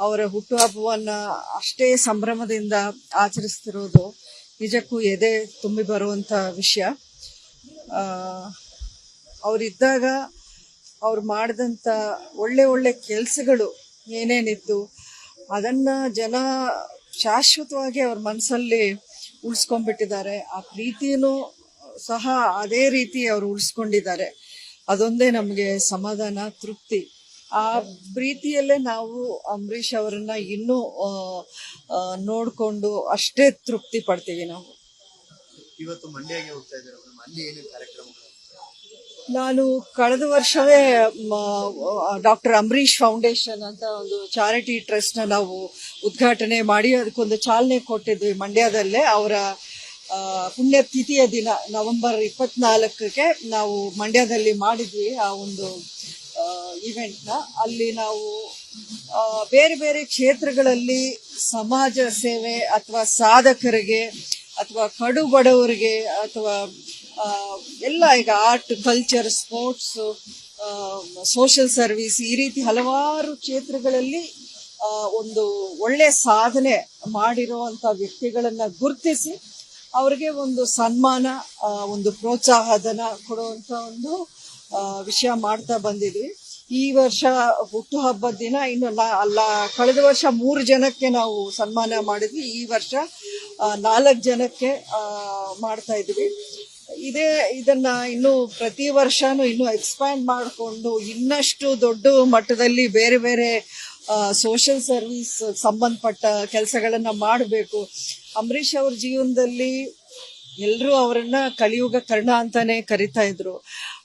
ಅವರ ಹುಟ್ಟುಹಬ್ಬವನ್ನ ಅಷ್ಟೇ ಸಂಭ್ರಮದಿಂದ ಆಚರಿಸ್ತಿರೋದು ನಿಜಕ್ಕೂ ಎದೆ ತುಂಬಿ ಬರುವಂತ ವಿಷಯ. ಅವರಿದ್ದಾಗ ಅವ್ರು ಮಾಡಿದಂಥ ಒಳ್ಳೆ ಒಳ್ಳೆ ಕೆಲಸಗಳು ಏನೇನಿತ್ತು ಅದನ್ನ ಜನ ಶಾಶ್ವತವಾಗಿ ಅವ್ರ ಮನಸ್ಸಲ್ಲಿ ಉಳಿಸ್ಕೊಂಡ್ಬಿಟ್ಟಿದ್ದಾರೆ. ಆ ಪ್ರೀತಿಯೂ ಸಹ ಅದೇ ರೀತಿ ಅವರು ಉಳಿಸ್ಕೊಂಡಿದ್ದಾರೆ. ಅದೊಂದೇ ನಮಗೆ ಸಮಾಧಾನ, ತೃಪ್ತಿ. ಆ ಪ್ರೀತಿಯಲ್ಲೇ ನಾವು ಅಂಬರೀಷ್ ಅವರನ್ನ ಇನ್ನೂ ನೋಡ್ಕೊಂಡು ಅಷ್ಟೇ ತೃಪ್ತಿ ಪಡ್ತೀವಿ ನಾವು. ಇವತ್ತು ಮಂಡ್ಯಗೆ ಹೋಗ್ತಾ ಇದ್ದಾರೆ ಅಲ್ಲಿ ಏನೇನು ಕಾರ್ಯಕ್ರಮಗಳು ನಾನು ಕಳೆದ ವರ್ಷವೇ ಡಾಕ್ಟರ್ ಅಂಬರೀಷ್ ಫೌಂಡೇಶನ್ ಅಂತ ಒಂದು ಚಾರಿಟಿ ಟ್ರಸ್ಟ್ನ ನಾವು ಉದ್ಘಾಟನೆ ಮಾಡಿ ಅದಕ್ಕೊಂದು ಚಾಲನೆ ಕೊಟ್ಟಿದ್ವಿ ಮಂಡ್ಯದಲ್ಲೇ. ಅವರ ಪುಣ್ಯತಿಥಿಯ ದಿನ ನವೆಂಬರ್ ಇಪ್ಪತ್ನಾಲ್ಕಕ್ಕೆ ನಾವು ಮಂಡ್ಯದಲ್ಲಿ ಮಾಡಿದ್ವಿ ಆ ಒಂದು ಇವೆಂಟ್ನ ಅಲ್ಲಿ ನಾವು ಬೇರೆ ಬೇರೆ ಕ್ಷೇತ್ರಗಳಲ್ಲಿ ಸಮಾಜ ಸೇವೆ ಅಥವಾ ಸಾಧಕರಿಗೆ ಅಥವಾ ಕಡು ಬಡವರಿಗೆ ಅಥವಾ ಎಲ್ಲ ಈಗ art culture sports social service ಈ ರೀತಿ ಹಲವಾರು ಕ್ಷೇತ್ರಗಳಲ್ಲಿ ಒಂದು ಒಳ್ಳೆ ಸಾಧನೆ ಮಾಡಿರುವಂತ ವ್ಯಕ್ತಿಗಳನ್ನ ಗುರುತಿಸಿ ಅವರಿಗೆ ಒಂದು ಸನ್ಮಾನ ಒಂದು ಪ್ರೋತ್ಸಾಹಧನ ಕೊಡುವಂತ ಒಂದು ವಿಷಯ ಮಾಡ್ತಾ ಬಂದಿದ್ವಿ. ಈ ವರ್ಷ ಹುಟ್ಟುಹಬ್ಬದ ದಿನ ಇನ್ನು ಅಲ್ಲ ಕಳೆದ ವರ್ಷ ಮೂರು ಜನಕ್ಕೆ ನಾವು ಸನ್ಮಾನ ಮಾಡಿದ್ವಿ. ಈ ವರ್ಷ ನಾಲ್ಕು ಜನಕ್ಕೆ ಮಾಡ್ತಾ ಇದ್ವಿ. ಇದೇ, ಇದನ್ನ ಇನ್ನು ಪ್ರತಿ ವರ್ಷನೂ ಇನ್ನು ಎಕ್ಸ್ಪ್ಯಾಂಡ್ ಮಾಡಿಕೊಂಡು ಇನ್ನಷ್ಟು ದೊಡ್ಡ ಮಟ್ಟದಲ್ಲಿ ಬೇರೆ ಬೇರೆ ಸೋಷಿಯಲ್ ಸರ್ವಿಸ್ ಸಂಬಂಧಪಟ್ಟ ಕೆಲಸಗಳನ್ನ ಮಾಡಬೇಕು. ಅಂಬರೀಷ್ ಅವ್ರ ಜೀವನದಲ್ಲಿ ಎಲ್ಲರೂ ಅವರನ್ನ ಕಲಿಯುಗ ಕರ್ಣ ಅಂತಾನೆ ಕರಿತಾ ಇದ್ರು.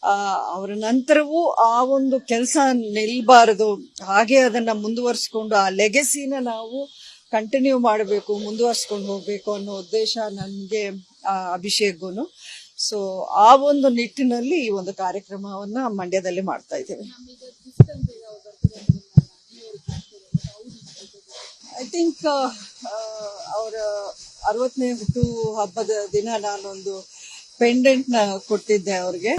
ಅವರ ನಂತರವೂ ಆ ಒಂದು ಕೆಲಸ ನಿಲ್ಬಾರದು. ಹಾಗೆ ಅದನ್ನ ಮುಂದುವರಿಸ್ಕೊಂಡು ಆ ಲೆಗೆಸಿನ ನಾವು ಕಂಟಿನ್ಯೂ ಮಾಡಬೇಕು, ಮುಂದುವರಿಸ್ಕೊಂಡು ಹೋಗ್ಬೇಕು ಅನ್ನೋ ಉದ್ದೇಶ ನನಗೆ ಅಭಿಷೇಕ್ಗೂ ಸೊ ಆ ಒಂದು ನಿಟ್ಟಿನಲ್ಲಿ ಈ ಒಂದು ಕಾರ್ಯಕ್ರಮವನ್ನ ಮಂಡ್ಯದಲ್ಲಿ ಮಾಡ್ತಾ ಇದ್ದೇವೆ. ಐ ಥಿಂಕ್ ಅವರ ಅರವತ್ತನೇ ಹುಟ್ಟು ಹಬ್ಬದ ದಿನ ನಾನೊಂದು ಪೆಂಡೆಂಟ್ನ ಕೊಟ್ಟಿದ್ದೆ ಅವ್ರಿಗೆ.